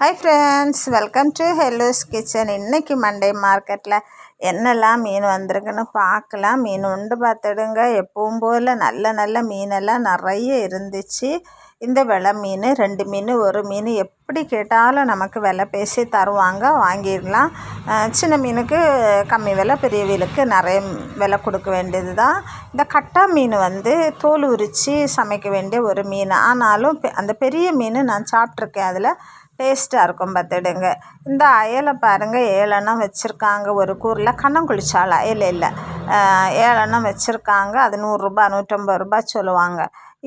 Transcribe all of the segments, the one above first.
Hi friends welcome to hello's kitchen இன்றைக்கி Monday மார்க்கெட்டில் என்னெல்லாம் மீன் வந்திருக்குன்னு பார்க்கலாம். மீன் உண்டு பார்த்துடுங்க. எப்பவும் போல் நல்ல நல்ல மீனெல்லாம் நிறைய இருந்துச்சு. இந்த விலை மீன் ரெண்டு மீன் ஒரு மீன் எப்படி கேட்டாலும் நமக்கு விலை பேசி தருவாங்க. வாங்கிடலாம். சின்ன மீனுக்கு கம்மி விலை பெரிய மீனுக்கு நிறைய விலை கொடுக்க வேண்டியது தான் இந்த கட்டா மீன் வந்து தோல் உரித்து சமைக்க வேண்டிய ஒரு மீன். ஆனாலும் அந்த பெரிய மீன் நான் சாப்பிட்ருக்கேன் அதில் டேஸ்ட்டாக இருக்கும் பார்த்துடுங்க. இந்த அயலை பாருங்கள் ஏழெண்ணம் வச்சுருக்காங்க. ஒரு கூரில் கண்ணங்குளிச்சாலை அயல் இல்லை. ஏழெண்ணம் வச்சுருக்காங்க. அது நூறுரூபா நூற்றம்பது ரூபா சொல்லுவாங்க.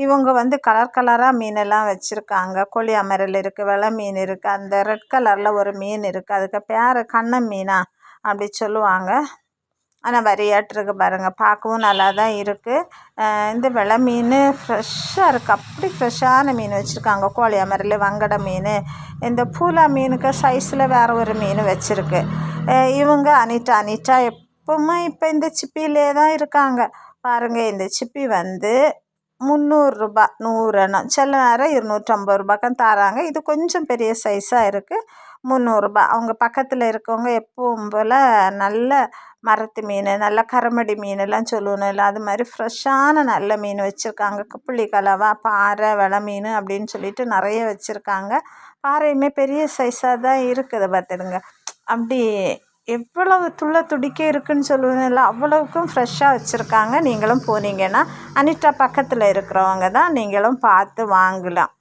இவங்க வந்து கலர் கலராக மீனெல்லாம் வச்சுருக்காங்க. கொளியாமரல் இருக்குது வெள்ளை மீன் இருக்குது அந்த ரெட் கலரில் ஒரு மீன் இருக்குது அதுக்கு பேர் கண்ணன் மீனா அப்படி சொல்லுவாங்க. ஆனால் வரியாட்டிருக்கு பாருங்கள் பார்க்கவும் நல்லா தான் இருக்குது இந்த வெலை மீன் ஃப்ரெஷ்ஷாக இருக்குது அப்படி ஃப்ரெஷ்ஷான மீன் வச்சுருக்காங்க. கோழியாமரில் வங்கடை மீன். இந்த பூலா மீனுக்கு சைஸில் வேறு ஒரு மீன் வச்சுருக்கு. இவங்க அனிட்டா அனிட்டா எப்பவுமே இப்போ இந்த சிப்பிலே தான் இருக்காங்க. பாருங்கள் இந்த சிப்பி வந்து முந்நூறுரூபா நூறுனா சில நேரம் இருநூற்றம்பது ரூபாய்க்கும் தராங்க. இது கொஞ்சம் பெரிய சைஸாக இருக்குது முந்நூறுரூபா அவங்க பக்கத்தில் இருக்கவங்க எப்பவும் போல் நல்ல மரத்து மீன் நல்ல கரமடி மீனெல்லாம் சொல்லுவோம்ல அது மாதிரி ஃப்ரெஷ்ஷான நல்ல மீன் வச்சுருக்காங்க. புள்ளி கலவா பாறை வெலை மீன் அப்படின்னு சொல்லிட்டு நிறைய வச்சுருக்காங்க. பாறையுமே பெரிய சைஸாக தான் இருக்குது பார்த்துடுங்க. அப்படி எவ்வளவு துள்ள துடிக்க இருக்குதுன்னு சொல்லுவதில்ல அவ்வளவுக்கும் ஃப்ரெஷ்ஷாக வச்சுருக்காங்க. நீங்களும் போனீங்கன்னா அனிட்டா பக்கத்தில் இருக்கிறவங்க தான் நீங்களும் பார்த்து வாங்கலாம்.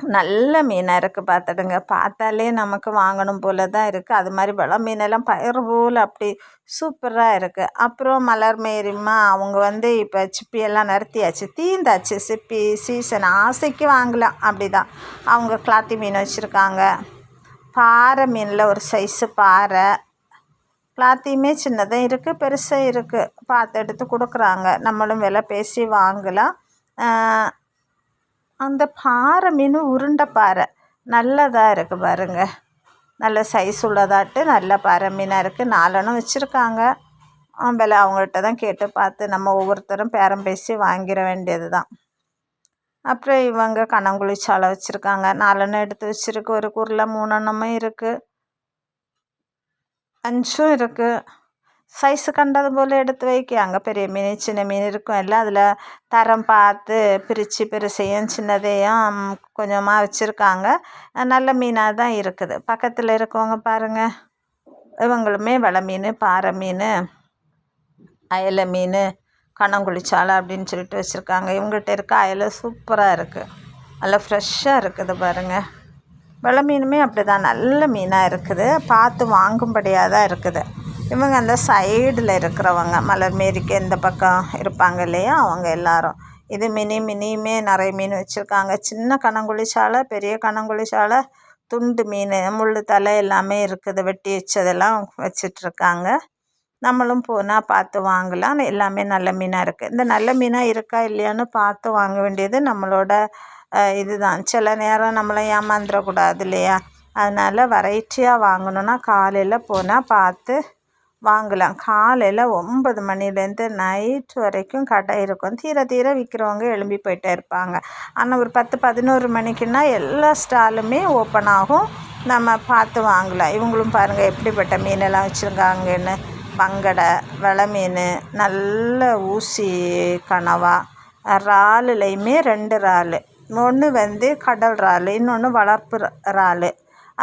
நல்ல மீனாக இருக்குது பார்த்துடுங்க. பார்த்தாலே நமக்கு வாங்கணும் போல தான் இருக்குது அது மாதிரி வள மீனெல்லாம் பயிர் போல் அப்படி சூப்பராக இருக்குது அப்புறம் மலர் மேரிம்மா அவங்க வந்து இப்போ சிப்பியெல்லாம் நிறுத்தியாச்சு. தீந்தாச்சு சிப்பி சீசன் ஆசைக்கு வாங்கலாம். அப்படி தான் அவங்க கிளாத்தி மீன் வச்சுருக்காங்க. பாறை மீனில் ஒரு சைஸு பாறை. எல்லாத்தையுமே சின்னதும் இருக்குது பெருசும் இருக்குது பார்த்து எடுத்து கொடுக்குறாங்க. நம்மளும் விலை பேசி வாங்கலாம். அந்த பாறை மீன் உருண்டை பாறை. நல்லதாக இருக்குது பாருங்க. நல்ல சைஸ் உள்ளதாட்டு நல்ல பாறை மீனாக இருக்குது நாலனும் வச்சுருக்காங்க. விலை அவங்கள்ட்ட தான் கேட்டு பார்த்து நம்ம ஒவ்வொருத்தரும் பேரம் பேசி வாங்கிட வேண்டியது தான் அப்புறம் இவங்க கண்ணங்குழி சாலை வச்சுருக்காங்க. நாலெண்ணம் எடுத்து வச்சுருக்கு. ஒரு குரில் மூணெண்ணமும் இருக்குது அஞ்சும் இருக்குது சைஸு கண்டது போல் எடுத்து வைக்க. அங்கே பெரிய மீன் சின்ன மீன் இருக்கும். எல்லாம் அதில் தரம் பார்த்து பிரித்து பெருசையும் சின்னதையும் கொஞ்சமாக வச்சுருக்காங்க. நல்ல மீனாக தான் இருக்குது. பக்கத்தில் இருக்கவங்க பாருங்கள் இவங்களுமே வலை மீன் பாறை மீன் அயலை மீன் கண்ணங்குளிச்சாலை அப்படின்னு சொல்லிட்டு வச்சுருக்காங்க. இவங்ககிட்ட இருக்க அயலை சூப்பராக இருக்குது நல்லா ஃப்ரெஷ்ஷாக இருக்குது பாருங்கள் வெலை மீனுமே அப்படி தான் நல்ல மீனாக இருக்குது. பார்த்து வாங்கும்படியாக தான் இருக்குது. இவங்க அந்த சைடில் இருக்கிறவங்க. மலர் மேரிக்கு இந்த பக்கம் இருப்பாங்க இல்லையா? அவங்க எல்லாரும். இது மினி மினியுமே நிறைய மீன் வச்சுருக்காங்க. சின்ன கணங்குழி சாலை பெரிய கணங்குழி சாலை துண்டு மீன் முள் தலை எல்லாமே இருக்குது. வெட்டி வச்சதெல்லாம் வச்சிட்ருக்காங்க. நம்மளும் போனால் பார்த்து வாங்கலாம். எல்லாமே நல்ல மீனாக இருக்குது இந்த நல்ல மீனாக இருக்கா இல்லையான்னு பார்த்து வாங்க வேண்டியது நம்மளோட இதுதான். சில நேரம் நம்மளை ஏமாந்துடக்கூடாது இல்லையா? அதனால் வெரைட்டியாக வாங்கணுன்னா காலையில் போனால் பார்த்து வாங்கலாம். காலையில் ஒன்பது மணிலேருந்து நைட் வரைக்கும் கடை இருக்கும். தீர தீர விற்கிறவங்க எழும்பி போயிட்டே இருப்பாங்க. ஆனால் ஒரு பத்து பதினோரு மணிக்குன்னா எல்லா ஸ்டாலுமே ஓப்பன் ஆகும். நம்ம பார்த்து வாங்கலாம். இவங்களும் பாருங்கள் எப்படிப்பட்ட மீனெல்லாம் வச்சுருக்காங்கன்னு. வங்கடை வெலை மீன் நல்ல ஊசி கனவா. இறாலுலையுமே ரெண்டு இறாலு. ஒன்று வந்து கடல் இறாலு இன்னொன்று வளர்ப்பு இறாலு.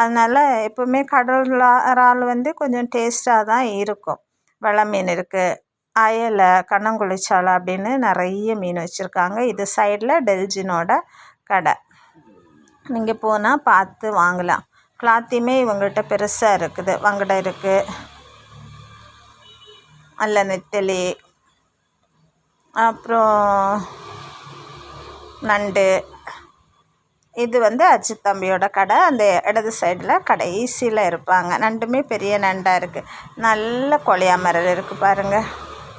அதனால் எப்போவுமே கடல் இறால் வந்து கொஞ்சம் டேஸ்ட்டாக தான் இருக்கும். வெலை மீன் இருக்குது அயலை கண்ணங்குளிச்சாலை அப்படின்னு நிறைய மீன் வச்சுருக்காங்க. இது சைடில் டெல்ஜினோட கடை. நீங்கள் போனால் பார்த்து வாங்கலாம். கிளாத்தையுமே இவங்கள்ட்ட பெருசாக இருக்குது. வங்கடை இருக்குது அல்ல நெத்தலி. அப்புறம் நண்டு. இது வந்து அஜித் தம்பியோட கடை. அந்த இடது சைடில் கடைசியில் இருப்பாங்க. நண்டுமே பெரிய நண்டாக இருக்குது நல்ல கொழியாமரல் இருக்குது பாருங்கள்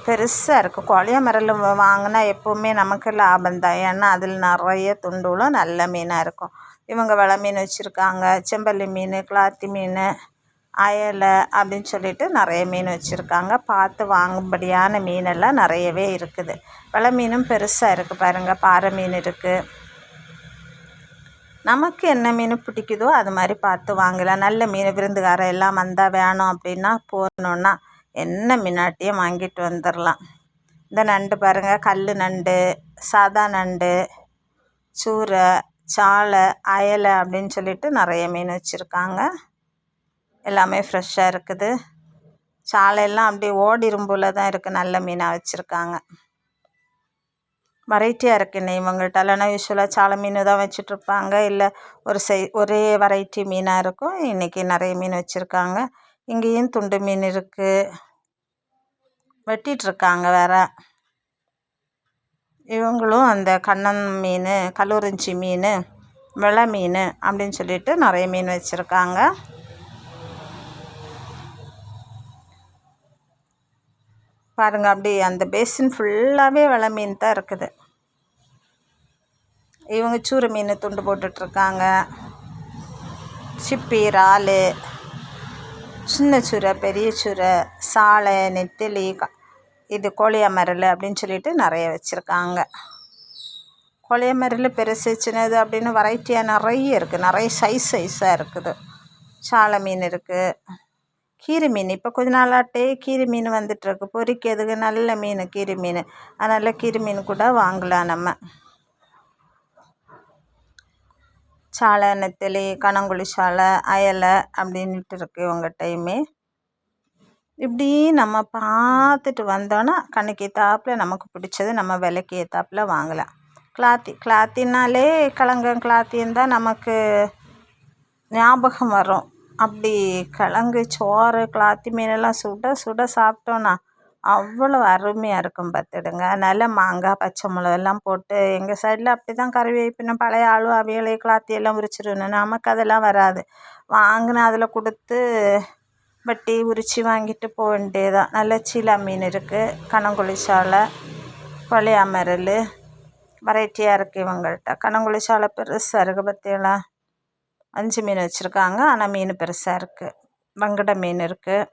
பெருசாக இருக்குது கொழியாமரல் வாங்கினா எப்போவுமே நமக்கு லாபம் தான். ஏன்னா அதில் நிறைய துண்டுகளும் நல்ல மீனாக இருக்கும். இவங்க வலை மீன் வச்சுருக்காங்க. செம்பல்லி மீன் கிளாத்தி மீன் அயலை அப்படின்னு சொல்லிட்டு நிறைய மீன் வச்சுருக்காங்க. பார்த்து வாங்கும்படியான மீனெல்லாம் நிறையவே இருக்குது. வெலை மீனும் பெருசாக இருக்குது பாருங்கள் பாறை மீன் இருக்குது நமக்கு என்ன மீன் பிடிக்குதோ அது மாதிரி பார்த்து வாங்கலாம். நல்ல மீன் விருந்துகாரம் எல்லாம் வந்தால் வேணும் அப்படின்னா போகணுன்னா என்ன மீனாட்டியும் வாங்கிட்டு வந்துடலாம். இந்த நண்டு பாருங்கள் கல் நண்டு சாதா நண்டு சூரை சாலை அயலை அப்படின்னு சொல்லிட்டு நிறைய மீன் வச்சுருக்காங்க. எல்லாமே ஃப்ரெஷ்ஷாக இருக்குது. சாலையெல்லாம் அப்படியே ஓடிரும்புல தான் இருக்குது நல்ல மீனாக வச்சுருக்காங்க. வெரைட்டியாக இருக்குண்ணே இவங்கள்ட்ட. இல்லைனா யூஸ்வலாக சாலை மீன் தான் வச்சுட்ருப்பாங்க. இல்லை ஒரு சை ஒரே வெரைட்டி மீனாக இருக்கும். இன்றைக்கி நிறைய மீன் வச்சுருக்காங்க. இங்கேயும் துண்டு மீன் இருக்குது வெட்டிகிட்ருக்காங்க வேறு. இவங்களும் அந்த கண்ணன் மீன் கல்லூரிஞ்சி மீன் வெலை மீன் அப்படின்னு சொல்லிட்டு நிறைய மீன் வச்சுருக்காங்க. பாருங்கள் அப்படி அந்த பேசின் ஃபுல்லாகவே வலை மீன் தான் இருக்குது. இவங்க சூறு மீன் துண்டு போட்டுட்ருக்காங்க. சிப்பி இறால் சின்ன சூரை பெரிய சூரை சாலை நெத்திலி க இது கோழியமரல் அப்படின்னு சொல்லிட்டு நிறைய வச்சுருக்காங்க. கோழியமரல் பெருசு சின்னது அப்படின்னு வெரைட்டியாக நிறைய இருக்குது நிறைய சைஸ் சைஸாக இருக்குது. சாலை மீன் இருக்குது கீரி மீன். இப்போ கொஞ்ச நாளாட்டே கீரி மீன் வந்துட்டுருக்கு. பொரிக்கிறதுக்கு நல்ல மீன் கீரி மீன். அதனால் கீரி மீன் கூட வாங்கலாம் நம்ம. சாலை நெத்தலி கணங்குழி சாலை அயலை அப்படின்ட்டு இருக்குது இவங்ககிட்டையுமே. இப்படி நம்ம பார்த்துட்டு வந்தோன்னா கண்ணுக்கு ஏத்தாப்புல நமக்கு பிடிச்சது நம்ம விலைக்கு ஏற்றாப்புல வாங்கலாம். கிளாத்தி கிளாத்தினாலே கலங்கம் கிளாத்தின்னு தான் நமக்கு ஞாபகம் வரும். அப்படி கிழங்கு சோறு கிளாத்தி மீனெல்லாம் சுட சுட சாப்பிட்டோன்னா அவ்வளோ அருமையாக இருக்கும் பார்த்துடுங்க. அதனால் மாங்காய் பச்சை மிளகெல்லாம் போட்டு எங்கள் சைடில் அப்படி தான் கறிவேப்பிலை பழைய ஆளு அவியலை கிளாத்தி எல்லாம் உரிச்சிடணும் நமக்கு அதெல்லாம் வராது. வாங்கினா அதில் கொடுத்து வெட்டி உரித்து வாங்கிட்டு போக வேண்டியதுதான். நல்ல சீலா மீன் இருக்குது கனங்குழி சாலை மரல் வெரைட்டியாக இருக்குது இவங்கள்ட்ட. கனங்குழி சாலை பெருசாக இருக்குது பார்த்தீங்களா அஞ்சு மீன் வச்சுருக்காங்க. ஆனால் மீன் பெருசாக இருக்குது வங்கடை மீன் இருக்குது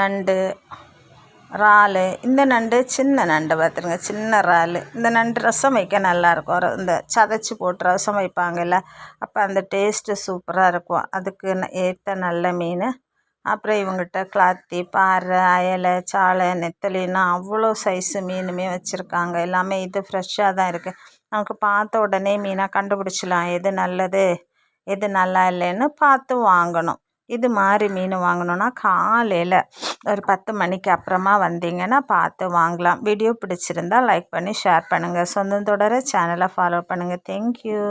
நண்டு இறால். இந்த நண்டு சின்ன நண்டு பார்த்துருங்க சின்ன இறால். இந்த நண்டு ரசம் வைக்க நல்லாயிருக்கும் இந்த சதைச்சி போட்டு ரசம் வைப்பாங்கல்ல அப்போ அந்த டேஸ்ட்டு சூப்பராக இருக்கும். அதுக்கு ஏற்ற நல்ல மீன். அப்புறம் இவங்ககிட்ட கிளாத்தி பாறை அயலை சாலை நெத்தலின்னா அவ்வளோ சைஸு மீனுமே வச்சுருக்காங்க. எல்லாமே இது ஃப்ரெஷ்ஷாக தான் இருக்குது நமக்கு பார்த்த உடனே மீனாக கண்டுபிடிச்சிடலாம். எது நல்லது எது நல்லா இல்லைன்னு பார்த்து வாங்கணும். இது மாதிரி மீன் வாங்கணுன்னா காலையில் ஒரு பத்து மணிக்கு அப்புறமா வந்தீங்கன்னா பார்த்து வாங்கலாம். வீடியோ பிடிச்சிருந்தா லைக் பண்ணி ஷேர் பண்ணுங்கள் சொந்தம் தொடர சேனலை ஃபாலோ பண்ணுங்கள் தேங்க்யூ